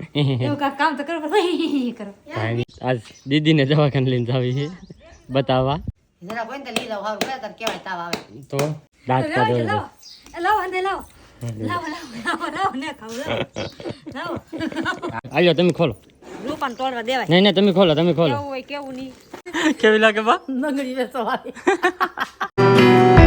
કામ તો કરો કરો. આજ દીદીને દવાખાને લઈને જાવી છે. બતાવવા. જરા કોઈ ને લીલા હારું. કરે તાર કેવાય તાવ આવે. તો દાંત કાઢો લાવ એ અંદર લાવો. લાવો લાવો. લાવો લાવો ને ખાવ લાવો. લાવો. આવ્યો તમે ખોલો. રૂપાને તોડવા દેવાય. નહીં નહીં તમે ખોલો તમે ખોલો. કેવું હોય કેવું નહીં. કેવી લાગે બા?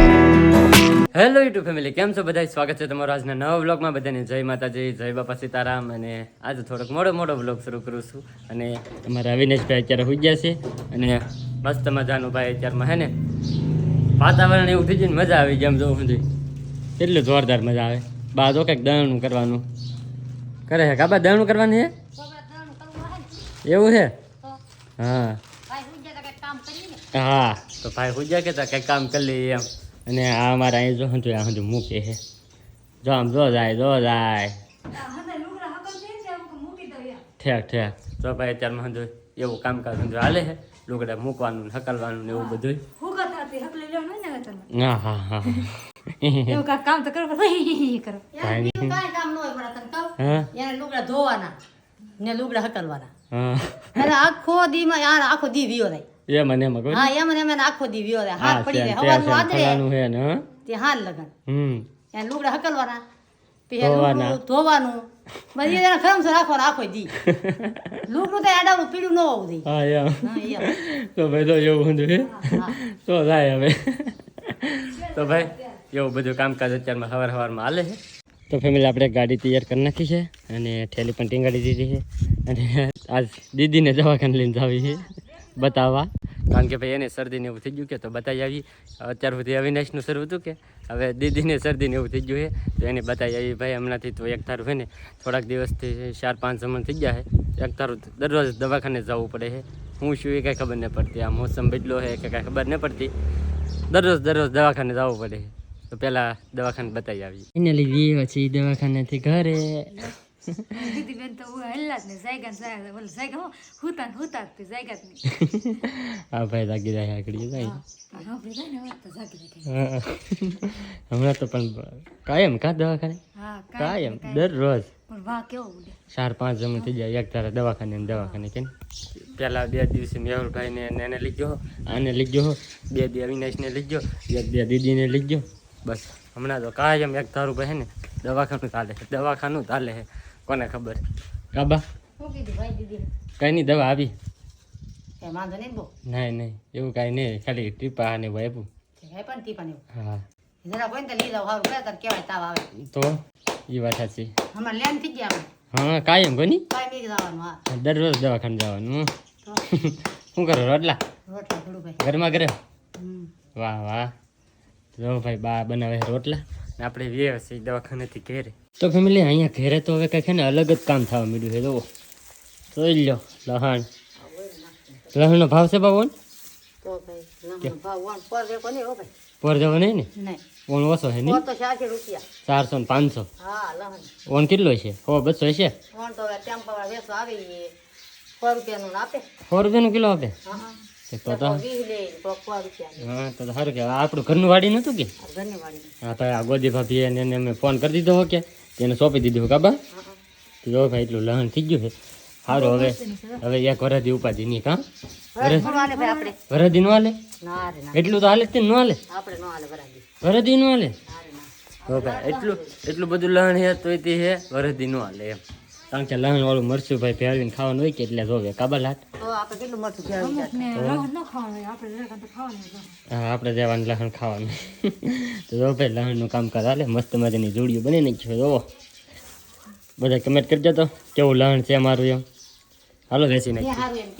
હેલો યુટ્યુબ ફેમિલી કેમ છો? બધા સ્વાગત છે તમારો આજના નવા વ્લોગમાં બધાને જય માતાજી જય બાપા સીતારામ. અને આજે થોડોક મોડો મોડો વ્લોગ શરૂ કરું છું. અને અમારા અવિનેશભાઈ અત્યારે હોઈ ગયા છે. અને મસ્ત મજાનું ભાઈ અત્યારમાં હે ને? વાતાવરણ એવું થઈ જાય ને મજા આવી જેમ જોવું સુધી કેટલું જોરદાર મજા આવે. બા જો કંઈક દણું કરવાનું. કરે છે કાબા દણું કરવાનું છે એવું છે હા. હા. તો ભાઈ હોઈ ગયા કેતા કંઈક કામ કરી લઈએ એમ. અને આ અમારા અહીં જો હતું આ બધું મૂકે છે. જો આમ જો જાય જો જાય. ઠેક ઠેક. જો ભાઈ અત્યારમાં હજુ એવું કામકાજ હજુ હાલે છે. લુગડા મૂકવાનું હકલવાનું ને એવું બધું હું હા હા. એવું કામ તો કરો કરો. કાંઈ કામ ન હોય પણ તને કહું. હા? એને લુગડા ધોવાના ને લુગડા હકલવાના. આખો દી માં યાર આખો દી વિયો રહે એ મને એમ હા એમ અને એમ આખો દી વ્યો હાથ પડી છે હવાનું આદરે છે ને તે હાલ લગન. હમ. ત્યાં લુગડા હકલવાના પછી ધોવાનું. બધી એને ખરમ સર આખો દી. લુગડું તો આડાનું પીડું ન હોવું જોઈએ. હા એમ. તો ભાઈ તો એવું છે? તો થાય હવે. તો ભાઈ એવું બધું કામકાજ અત્યારમાં સવાર સવારમાં હાલે છે. તો ફેમિલી આપણે ગાડી તૈયાર કરી નાખી છે અને ઠેલી પણ ટીંગાડી દીધી છે. અને આજ દીદીને દવાખાને લઈને જાવી છે. બતાવવા? કારણ કે ભાઈ એને શરદીને એવું થઈ ગયું કે તો બતાવી આવી. અત્યાર સુધી અવિનાશનું શરૂ હતું કે હવે દીદીને શરદીને એવું થઈ ગયું છે. તો એને બતાવી આવી ભાઈ હમણાંથી તો એક તારું હોય ને થોડાક દિવસથી ચાર પાંચ સમન થઈ ગયા છે. એક તારું દરરોજ દવાખાને જવું પડે છે. હું શું એ કાંઈ ખબર નહીં પડતી. આ મોસમ બદલો છે કે કાંઈ ખબર નહીં પડતી. દરરોજ દરરોજ દવાખાને જવું પડે તો પહેલાં દવાખાને બતાવી આવી. એને લીધી પછી દવાખાનેથી ઘરે. દીદી બેન તો હેલ્લા જ ને જાયગા ને જાયગા ઓલા જાયગા હો હુતા ને હુતા જ તે જાયગા જ નહીં હા ભાઈ જાગી રહ્યા આગળ જાય પણ આપણે જાય ને હવે તો જાગી જાય હમણાં તો પણ કાયમ કા દવાખાને હા કાયમ કાંઈ દરરોજ પણ વાહ કેવો ઉડે ચાર પાંચ જમણ થઈ જાય એક તારા દવાખાને ને દવાખાને કેમ પહેલાં બે દિવસે મેહુલભાઈને ને એને લીધો આને લીધો બે દી અવિનાશને લીધો એક બે દીદીને લીધો બસ હમણાં તો કાયમ એક તારું ભાઈ ને દવાખાનું ચાલે છે દવાખાનું ચાલે છે કોને ખબર? કાબા? કઈ નહીં દવા આવી નહીં નહીં એવું કાંઈ નહીં ખાલી ટીપા ને આપ્યું. હે પણ તી એ વાત સાચી. હા કાયમ કોની દરરોજ દવાખાને જવાનું શું કરો રોટલા? રોટલા થોડું ભાઈ. ઘરમાં કરે વાહ વાહ. જો ભાઈ બા બનાવે રોટલા. ને આપણે વ્યવસ્થિત દવાખાનેથી ઘેરે. તો ફેમિલી અહીંયા ઘેરે તો હવે કંઈક ને અલગ જ કામ થવા મળ્યું છે જુઓ. જોઈ લો લહણ. લહણનો ભાવ છે બાબુ પર જવો નહીં ને? ઓણ ઓછો છે નહીં? ચારસો ને પાંચસો. ઓણ કેટલો છે? હો બસો છે? સો રૂપિયાનું કિલો આપે? તો તો હા તો સારું કહેવાય. આપણું ઘરનું વાડી નહોતું કે? હા તો આ ગોદી ભાભી એને એને મેં ફોન કરી દીધો કે. તેને સોંપી દીધું કાબા હા હા. જો ભાઈ એટલું લહણ થઈ ગયું છે સારું હવે હવે એક વરદી ઉપાધિ નહીં કાં વરસ થોડું હાલે ભાઈ આપણે. વરદી નો હાલે ના ના. એટલું તો હાલે જ ન હાલે ન વરદી નો હાલે ના તો ભાઈ એટલું એટલું બધું લહણ છે તો તે છે વરદી નો હાલે એમ. કારણ કે લહણ વાળું મરચું ભાઈ ફેરવીને ખાવાનું હોય કે એટલે જોવે કાબા લાટ આપણે કેટલું મરચું આપણે જવાનું લહણ ખાવાનું. તો જો ભાઈ લહણનું કામ કર મસ્ત મજાની જોડીઓ બની નાખ્યો જોવો. બધા કમેન્ટ કરજો તો કેવું લહણ છે અમારું એમ. હાલો વેચી નાખી એમ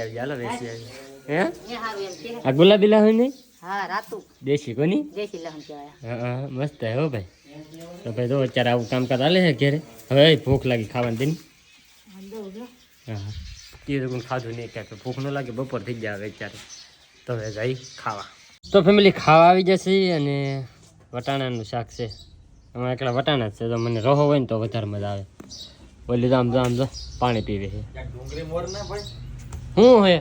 આવી હાલો વેચી આવી. હે? એ હારું એમ કે. આ ગુલાબી લહણ નહીં? હા રાતું. દેશી કોની? દેશી લહણ કહેવાય. હા હા મસ્ત હે હો ભાઈ. તો ભાઈ તો અત્યારે આવું કામ હાલે છે ઘેરે. હવે ભૂખ લાગી ખાવાની તેની. હા, જો. કોઈ ખાધું નહીં ક્યાંક. ભૂખ ન લાગે, બપોર થઈ ગયા હવે અત્યારે. તો હવે જઈ ખાવા. તો ફેમિલી ખાવા આવી જશે અને વટાણાનું શાક છે. અમારે એકલા વટાણા છે તો મને રહો હોય ને તો વધારે મજા આવે. તો આમ આમ તો પાણી પીવે છે. શું હે?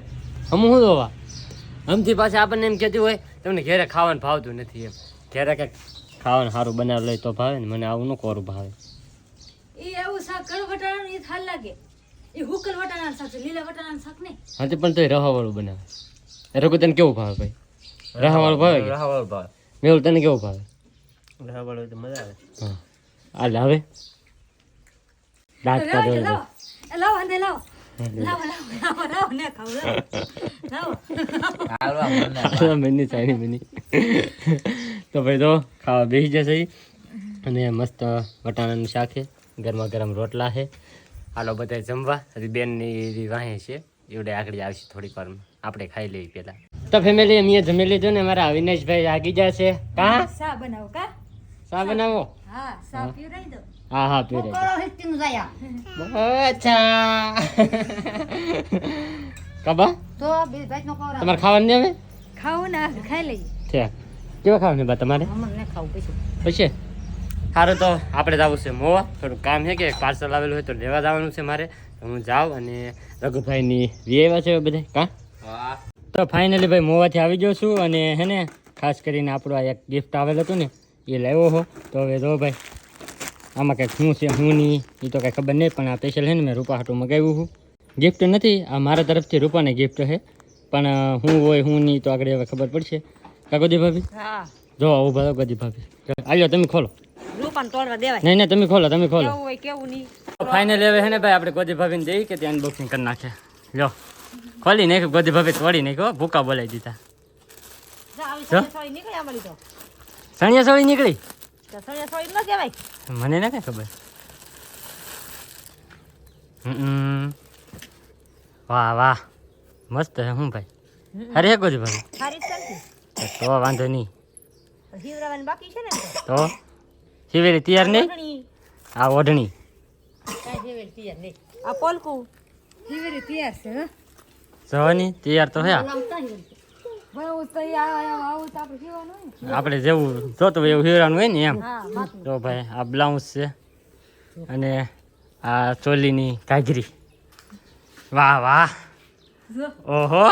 હમ શું જોવા હમથી પાછા આપણને એમ કહેતું હોય, તમને ઘેરે ખાવાનું ભાવતું નથી એમ. ઘેરે કંઈક ખાવાનું સારું બનાવી લે તો ભાવે ને, મને આવું ન કોરું ભાવે. એ એવું શાક કડું બટાટાનું એ થાલ લાગે. એ હુકલ વટાણાનું શાક છે લીલા વટાણાનું શાક નહીં. હા તે પણ તોય રહાવાળું બનાવે. એ તને કેવું ભાવે ભાઈ? રહાવાળું ભાવે કે? વાળું ભાવે. મેહુલ તને કેવું ભાવે? રાહવાળ તો મજા આવે. હા. હાલ હવે દાંત કાઢો લાવો એ લાવો અંદે લાવો. લાવો લાવો લાવો લાવો ને ખાવ લાવો. લાવો. મિની. સાઈની મિની તો ભાઈ તો ખાવા બેસી જશે અને મસ્ત વટાણાનું શાક છે. ગરમા ગરમ રોટલા છે. હાલો બધા જમવા. હજી બેનની વાહે છે. એવડે આગળ આવશે થોડીક વારમાં. આપણે ખાઈ લઈએ પહેલાં તો ફેમિલી અમે જમી લીધું ને મારા અવિનાશભાઈ આગી જશે કા? સા બનાવો કા? સા બનાવો? હા સા પીવડાવી દો. હા હા હિસ્ટીનું જાય અચ્છા કબા તો બે ભાઈ નો કોરા તમારે ખાવાનું ને આવે ખાવું ના ખાઈ લઈએ. છે કેવા ખાવાનું બા તમારે? અમને ખાવું પછી. પછી? સારું તો આપણે જવું છે મોવા. થોડું કામ છે કે પાર્સલ આવેલું હોય તો લેવા જવાનું છે મારે. તો હું જાઉં અને રઘુભાઈની વી આવ્યા છે બધા કાં? તો ફાઇનલી ભાઈ મોવાથી આવી ગયો છું અને હે ને ખાસ કરીને આપણું આ એક ગિફ્ટ આવેલું હતું ને એ લાવ્યો હો. તો હવે જો ભાઈ આમાં કંઈક શું છે શું નહીં એ તો કાંઈ ખબર નહીં પણ આ સ્પેશિયલ છે ને મેં રૂપા હાટું મગાવ્યું છું. ગિફ્ટ નથી આ મારા તરફથી રૂપાને ગિફ્ટ છે. પણ હું હોય હું નહીં તો આગળ હવે ખબર પડશે. કાકોદી ભાભી? હા. જો આવું રહો ગદી ભાભી. આવ્યો તમે ખોલો. નહીં નહીં તમે ખોલો તમે ખોલો. ફાઇનલ હવે હે ને ભાઈ આપણે ગોદી ભાભીને દઈ કે ત્યાં અનબોક્સિંગ કરી નાખે. લ્યો. ખોલી નાખ્યું ગોદી ભાભી તોડી નાખ્યો ભૂકા બોલાવી દીધા. સણિયા સળી નીકળી મને ના કઈ ખબર. હમ. વાહ વાહ. મસ્ત હે હું ભાઈ? અરે ગોદી ભાભી? તો. વાંધો નહીં. બાકી છે ને તો. તો શિવેલી તૈયાર નહીં? આ ઓઢણી આ પોલકું. તૈયાર છે હો? જવાની તૈયાર તો આપણે જેવું જોતું હોય એવું હીરાનું હોય ને એમ. હા તો ભાઈ આ બ્લાઉઝ છે અને આ ચોલીની ઘાઘરી વાહ વાહ. ઓહો.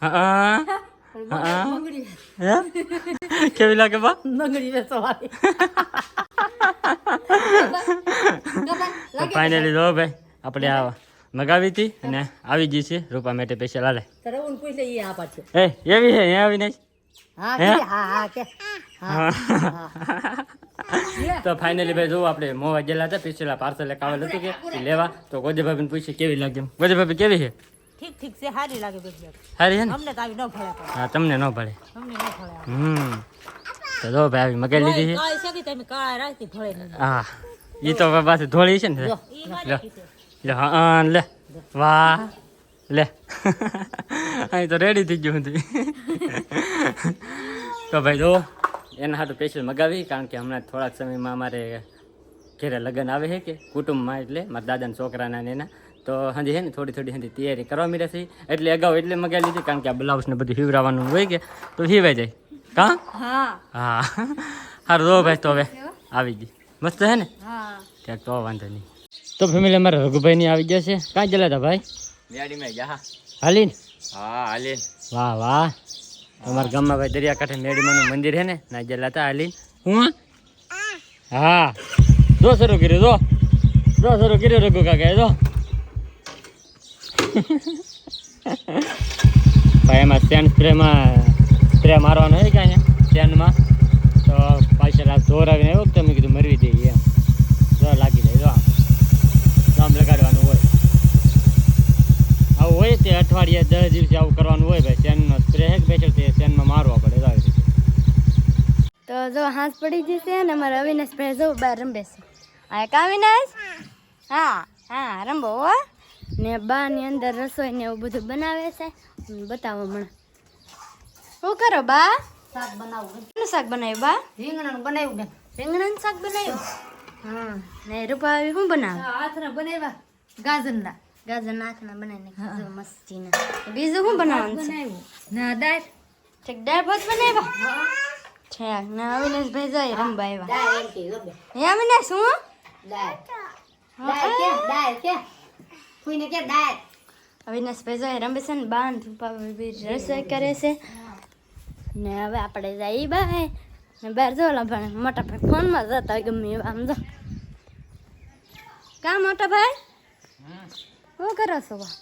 હા. કેવી લાગે બા બંગડી ફાઇનલી જો ભાઈ આપણે આ મગાવી હતી અને આવી ગઈ છે રૂપા માટે પૈસા લાલે એ એવી હે આવી નહીં તો ફાઇનલી ભાઈ જો આપણે મોવા ગયેલા હતા પીસેલા પાર્સલ એક આવેલ હતું કે લેવા તો ગોજે ભાભીને પૂછ્યું કેવી લાગે ગોજે ભાભી કેવી છે ઠીક ઠીક છે સારી લાગે બધી સારી છે ને? અમને તો આવી ન ફળે હા તમને ન પડે અમને ન ફળે હમ. તો જો ભાઈ આવી મગર લીધી છે. કાંઈ છે તમે કાય રાખતી નહીં. હા. એ તો પાછી ધોળી છે ને? લે લે હા લે. વાહ લે. અહીં તો રેડી થઈ ગયું હતી તો ભાઈ જો એના હાટું સ્પેશિયલ મગાવી કારણ કે હમણાં થોડાક સમયમાં અમારે ઘેરે લગ્ન આવે છે કે કુટુંબમાં એટલે મારા દાદાના છોકરાના ને એના. તો હજી છે ને થોડી થોડી હજી તૈયારી કરવા મળ્યા છે. એટલે અગાઉ એટલે મગાવી લીધી કારણ કે આ બ્લાઉઝ ને બધું હીવરાવાનું હોય કે તો હીવાઈ જાય. કાં? હા. હા. સારું જો ભાઈ તો હવે આવી ગઈ. મસ્ત છે ને? ત્યાં ક્યાંક તો વાંધો નહીં. તો ફેમિલી અમારા રઘુભાઈની આવી જશે કાં જલા હતા ભાઈ? મેડીમાં જા હાલીન? હા હાલી વાહ વાહ. અમારા ગામમાં ભાઈ દરિયાકાંઠે મેડીમાનું મંદિર છે ને ના જલા હતા હાલીન. હું હા? જો શરૂ કર્યું જો. જો શરૂ કર્યું રઘુ કાકા જો. ભાઈ એમાં સેન સ્પ્રેમાં સ્પ્રે મારવાનો હોય કે અહીંયા સેનમાં તો પાછળ આ જોર આવીને એવું તમે કીધું મરવી દઈએ એમ. જો લાગી જાય, જો આમ. આમ લગાડવાનું હોય. આવું હોય તે અઠવાડિયે દસ દિવસે આવું કરવાનું હોય ભાઈ. સેનનો સ્પ્રે હે કે તે સેનમાં મારવા પડે તો આવી રીતે. તો જો હાંસ પડી જશે ને અમારે અવિનાશ ભાઈ જો બહાર રમે છે. આ એક અવિનાશ? હા હા, રમવો હો. ને બા ની અંદર રસોઈ ને એવું બધું બનાવે છે. બતાવો હમણાં. શું કરો બા? શાક બનાવું શાક બનાવ્યું બા? રીંગણાનું બનાવ્યું બેન. રીંગણાનું શાક બનાવ્યું? હા. ને રૂપા આવી શું બનાવે? હાથના બનાવ્યા. ગાજરના. ગાજર નાખના બનાવીને મસ્તી મસ્તીના. બીજું શું બનાવવાનું બનાવ્યું. ના દાળ. ઠીક દાળ ભાત બનાવ્યા? છે ને અવિનાશભાઈ જાય રમવા આવ્યા. બેન. હે અવિનાશ શું દાળ. દાળ કે દાળ કે કોઈને કે દાળ અવિનાશ ભાઈ રમે છે ને બાન રૂપા બી રસોઈ કરે છે. ને હવે આપણે જઈએ બાય ને બહાર જો ઓલા ભાઈ મોટા ભાઈ ફોનમાં જતા હોય ગમે એવા આમ જો. કા મોટા ભાઈ? શું કરો છો બા?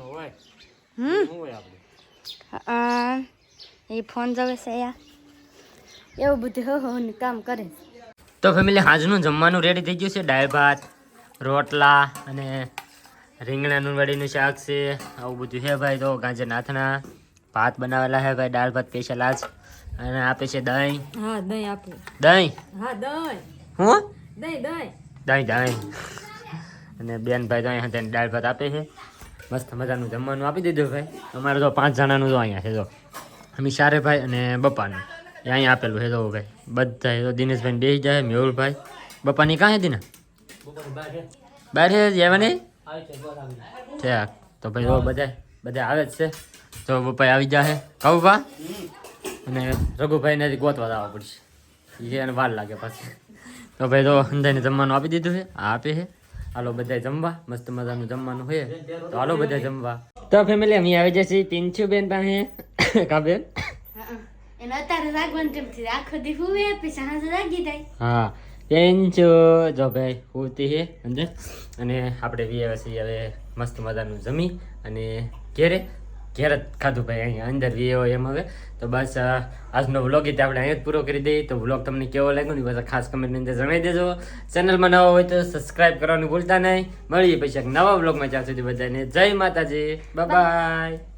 હોય. હમ. શું હોય આપણે? અ, એ ફોન જવે છે યાર એવું બધું હો હો ને કામ કરે તો ફેમિલી આજનું જમવાનું રેડી થઈ ગયું છે દાળ ભાત રોટલા અને રીંગણાનું વડીનું શાક છે આવું બધું છે ભાઈ. તો ગાજર નાથના ભાત બનાવેલા છે ભાઈ દાળ ભાત સ્પેશિયલ આજ અને આપે છે દહીં. હા દહીં આપે. દહીં? હા દહીં. હું? દહીં દહીં. દહીં દહીં. અને બેન ભાઈ તો અહીંયા તેને દાળ ભાત આપે છે. મસ્ત મજાનું જમવાનું આપી દીધું ભાઈ. અમારે તો પાંચ જણાનું તો અહીંયા છે તો. અમે સારે ભાઈ અને બપ્પાનું. એ અહીંયા આપેલું છે તો ભાઈ. બધા તો દિનેશભાઈ બેસી જાય મેહુલભાઈ. બપ્પાની કાંઈ હતી ને? બહાર છે જવાની? ઠીક તો ભાઈ જો બધા બધા આવે જ છે. તો બપ્પા આવી જાય કહું પા અને રઘુભાઈને ગોતવા જવા પડશે. એ એને વાર લાગે પાછી. તો ભાઈ તો અંધાઈને જમવાનું આપી દીધું છે. આ આપે છે. હાલો બધા જમવા. મસ્ત મજાનું જમવાનું છે. તો હાલો બધા જમવા. તો ફેમિલી અમે આવી જશે. પિંચુ બેન પાસે. કા બેન? હં. હા પિંચુ જો ભાઈ હોતી છે અંદર અને આપણે વી છીએ હવે મસ્ત મજાનું જમી અને ઘેરે, ઘેર જ ખાધું ભાઈ અહીંયા, અંદર વીએ એમ હવે. તો બસ આજનો વ્લોગ એ આપણે અહીંયા જ પૂરો કરી દઈએ. તો વ્લોગ તમને કેવો લાગ્યો ને બસ ખાસ કમેન્ટની અંદર જણાવી દેજો. ચેનલમાં નવા હોય તો સબસ્ક્રાઈબ કરવાનું ભૂલતા નહીં. મળીએ પછી એક નવા વ્લોગમાં, જ્યાં સુધી બધાને જય માતાજી. બાય